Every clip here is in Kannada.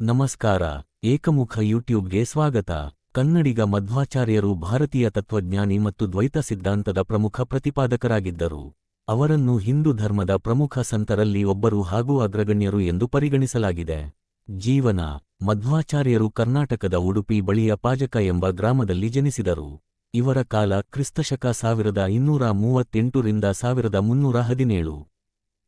ನಮಸ್ಕಾರ, ಏಕಮುಖ ಯೂಟ್ಯೂಬ್ಗೆ ಸ್ವಾಗತ. ಕನ್ನಡಿಗ ಮಧ್ವಾಚಾರ್ಯರು ಭಾರತೀಯ ತತ್ವಜ್ಞಾನಿ ಮತ್ತು ದ್ವೈತ ಸಿದ್ಧಾಂತದ ಪ್ರಮುಖ ಪ್ರತಿಪಾದಕರಾಗಿದ್ದರು. ಅವರನ್ನು ಹಿಂದೂ ಧರ್ಮದ ಪ್ರಮುಖ ಸಂತರಲ್ಲಿ ಒಬ್ಬರು ಹಾಗೂ ಅಗ್ರಗಣ್ಯರು ಎಂದು ಪರಿಗಣಿಸಲಾಗಿದೆ. ಜೀವನ, ಮಧ್ವಾಚಾರ್ಯರು ಕರ್ನಾಟಕದ ಉಡುಪಿ ಬಳಿಯ ಪಾಜಕ ಎಂಬ ಗ್ರಾಮದಲ್ಲಿ ಜನಿಸಿದರು. ಇವರ ಕಾಲ ಕ್ರಿಸ್ತಶಕ ಸಾವಿರದ ಇನ್ನೂರ ಮೂವತ್ತೆಂಟರಿಂದ ಸಾವಿರದ ಮುನ್ನೂರ ಹದಿನೇಳು.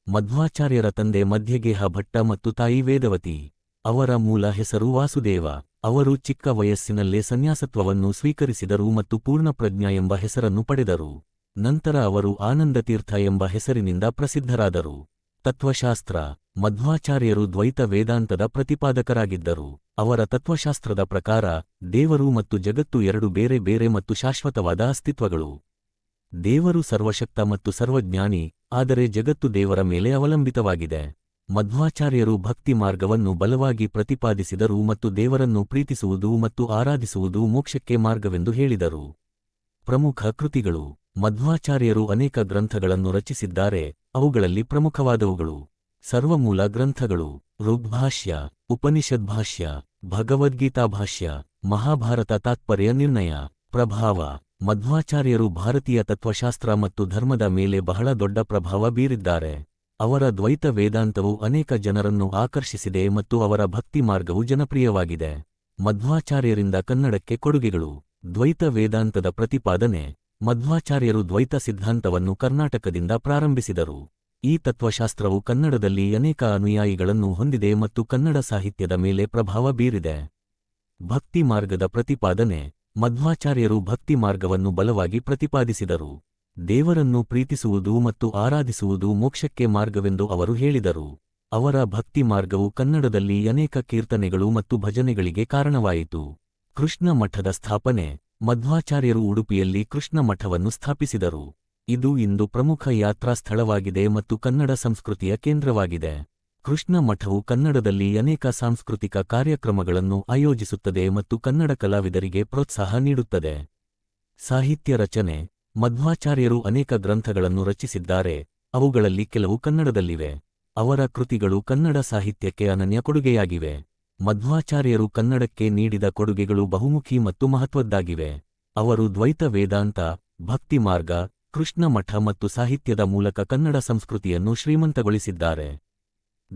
ಮಧ್ವಾಚಾರ್ಯರ ತಂದೆ ಮಧ್ಯಗೇಹ ಭಟ್ಟ ಮತ್ತು ತಾಯಿ ವೇದವತಿ. ಅವರ ಮೂಲ ಹೆಸರು ವಾಸುದೇವ. ಅವರು ಚಿಕ್ಕ ವಯಸ್ಸಿನಲ್ಲೇ ಸನ್ಯಾಸತ್ವವನ್ನು ಸ್ವೀಕರಿಸಿದರು ಮತ್ತು ಪೂರ್ಣಪ್ರಜ್ಞ ಎಂಬ ಹೆಸರನ್ನು ಪಡೆದರು. ನಂತರ ಅವರು ಆನಂದತೀರ್ಥ ಎಂಬ ಹೆಸರಿನಿಂದ ಪ್ರಸಿದ್ಧರಾದರು. ತತ್ವಶಾಸ್ತ್ರ. ಮಧ್ವಾಚಾರ್ಯರು ದ್ವೈತ ವೇದಾಂತದ ಪ್ರತಿಪಾದಕರಾಗಿದ್ದರು. ಅವರ ತತ್ವಶಾಸ್ತ್ರದ ಪ್ರಕಾರ, ದೇವರು ಮತ್ತು ಜಗತ್ತು ಎರಡು ಬೇರೆ ಬೇರೆ ಮತ್ತು ಶಾಶ್ವತವಾದ ಅಸ್ತಿತ್ವಗಳು. ದೇವರು ಸರ್ವಶಕ್ತ ಮತ್ತು ಸರ್ವಜ್ಞಾನಿ, ಆದರೆ ಜಗತ್ತು ದೇವರ ಮೇಲೆ ಅವಲಂಬಿತವಾಗಿದೆ. ಮಧ್ವಾಚಾರ್ಯರು ಭಕ್ತಿ ಮಾರ್ಗವನ್ನು ಬಲವಾಗಿ ಪ್ರತಿಪಾದಿಸಿದರು ಮತ್ತು ದೇವರನ್ನು ಪ್ರೀತಿಸುವುದು ಮತ್ತು ಆರಾಧಿಸುವುದು ಮೋಕ್ಷಕ್ಕೆ ಮಾರ್ಗವೆಂದು ಹೇಳಿದರು. ಪ್ರಮುಖ ಕೃತಿಗಳು. ಮಧ್ವಾಚಾರ್ಯರು ಅನೇಕ ಗ್ರಂಥಗಳನ್ನು ರಚಿಸಿದ್ದಾರೆ, ಅವುಗಳಲ್ಲಿ ಪ್ರಮುಖವಾದವುಗಳು. ಸರ್ವಮೂಲ ಗ್ರಂಥಗಳು. ಋಗ್ಭಾಷ್ಯ, ಉಪನಿಷದ್ಭಾಷ್ಯ, ಭಗವದ್ಗೀತಾಭಾಷ್ಯ, ಮಹಾಭಾರತ ತಾತ್ಪರ್ಯ ನಿರ್ಣಯ, ಪ್ರಭಾವ. ಮಧ್ವಾಚಾರ್ಯರು ಭಾರತೀಯ ತತ್ವಶಾಸ್ತ್ರ ಮತ್ತು ಧರ್ಮದ ಮೇಲೆ ಬಹಳ ದೊಡ್ಡ ಪ್ರಭಾವ ಬೀರಿದ್ದಾರೆ. ಅವರ ದ್ವೈತ ವೇದಾಂತವು ಅನೇಕ ಜನರನ್ನು ಆಕರ್ಷಿಸಿದೆ ಮತ್ತು ಅವರ ಭಕ್ತಿ ಮಾರ್ಗವು ಜನಪ್ರಿಯವಾಗಿದೆ. ಮಧ್ವಾಚಾರ್ಯರಿಂದ ಕನ್ನಡಕ್ಕೆ ಕೊಡುಗೆಗಳು. ದ್ವೈತ ವೇದಾಂತದ ಪ್ರತಿಪಾದನೆ. ಮಧ್ವಾಚಾರ್ಯರು ದ್ವೈತ ಸಿದ್ಧಾಂತವನ್ನು ಕರ್ನಾಟಕದಿಂದ ಪ್ರಾರಂಭಿಸಿದರು. ಈ ತತ್ವಶಾಸ್ತ್ರವು ಕನ್ನಡದಲ್ಲಿ ಅನೇಕ ಅನುಯಾಯಿಗಳನ್ನು ಹೊಂದಿದೆ ಮತ್ತು ಕನ್ನಡ ಸಾಹಿತ್ಯದ ಮೇಲೆ ಪ್ರಭಾವ ಬೀರಿದೆ. ಭಕ್ತಿ ಮಾರ್ಗದ ಪ್ರತಿಪಾದನೆ. ಮಧ್ವಾಚಾರ್ಯರು ಭಕ್ತಿ ಮಾರ್ಗವನ್ನು ಬಲವಾಗಿ ಪ್ರತಿಪಾದಿಸಿದರು. ದೇವರನ್ನು ಪ್ರೀತಿಸುವುದು ಮತ್ತು ಆರಾಧಿಸುವುದು ಮೋಕ್ಷಕ್ಕೆ ಮಾರ್ಗವೆಂದು ಅವರು ಹೇಳಿದರು. ಅವರ ಭಕ್ತಿ ಮಾರ್ಗವು ಕನ್ನಡದಲ್ಲಿ ಅನೇಕ ಕೀರ್ತನೆಗಳು ಮತ್ತು ಭಜನೆಗಳಿಗೆ ಕಾರಣವಾಯಿತು. ಕೃಷ್ಣ ಮಠದ ಸ್ಥಾಪನೆ, ಮಧ್ವಾಚಾರ್ಯರು ಉಡುಪಿಯಲ್ಲಿ ಕೃಷ್ಣ ಮಠವನ್ನು ಸ್ಥಾಪಿಸಿದರು. ಇದು ಇಂದು ಪ್ರಮುಖ ಯಾತ್ರಾ ಸ್ಥಳವಾಗಿದೆ ಮತ್ತು ಕನ್ನಡ ಸಂಸ್ಕೃತಿಯ ಕೇಂದ್ರವಾಗಿದೆ. ಕೃಷ್ಣ ಮಠವು ಕನ್ನಡದಲ್ಲಿ ಅನೇಕ ಸಾಂಸ್ಕೃತಿಕ ಕಾರ್ಯಕ್ರಮಗಳನ್ನು ಆಯೋಜಿಸುತ್ತದೆ ಮತ್ತು ಕನ್ನಡ ಕಲಾವಿದರಿಗೆ ಪ್ರೋತ್ಸಾಹ ನೀಡುತ್ತದೆ. ಸಾಹಿತ್ಯ ರಚನೆ ಮಧ್ವಾಚಾರ್ಯರು ಅನೇಕ ಗ್ರಂಥಗಳನ್ನು ರಚಿಸಿದ್ದಾರೆ, ಅವುಗಳಲ್ಲಿ ಕೆಲವು ಕನ್ನಡದಲ್ಲಿವೆ. ಅವರ ಕೃತಿಗಳು ಕನ್ನಡ ಸಾಹಿತ್ಯಕ್ಕೆ ಅನನ್ಯ ಕೊಡುಗೆಯಾಗಿವೆ. ಮಧ್ವಾಚಾರ್ಯರು ಕನ್ನಡಕ್ಕೆ ನೀಡಿದ ಕೊಡುಗೆಗಳು ಬಹುಮುಖಿ ಮತ್ತು ಮಹತ್ವದ್ದಾಗಿವೆ. ಅವರು ದ್ವೈತ ವೇದಾಂತ, ಭಕ್ತಿ ಮಾರ್ಗ, ಕೃಷ್ಣ ಮಠ ಮತ್ತು ಸಾಹಿತ್ಯದ ಮೂಲಕ ಕನ್ನಡ ಸಂಸ್ಕೃತಿಯನ್ನು ಶ್ರೀಮಂತಗೊಳಿಸಿದ್ದಾರೆ.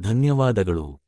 ಧನ್ಯವಾದಗಳು.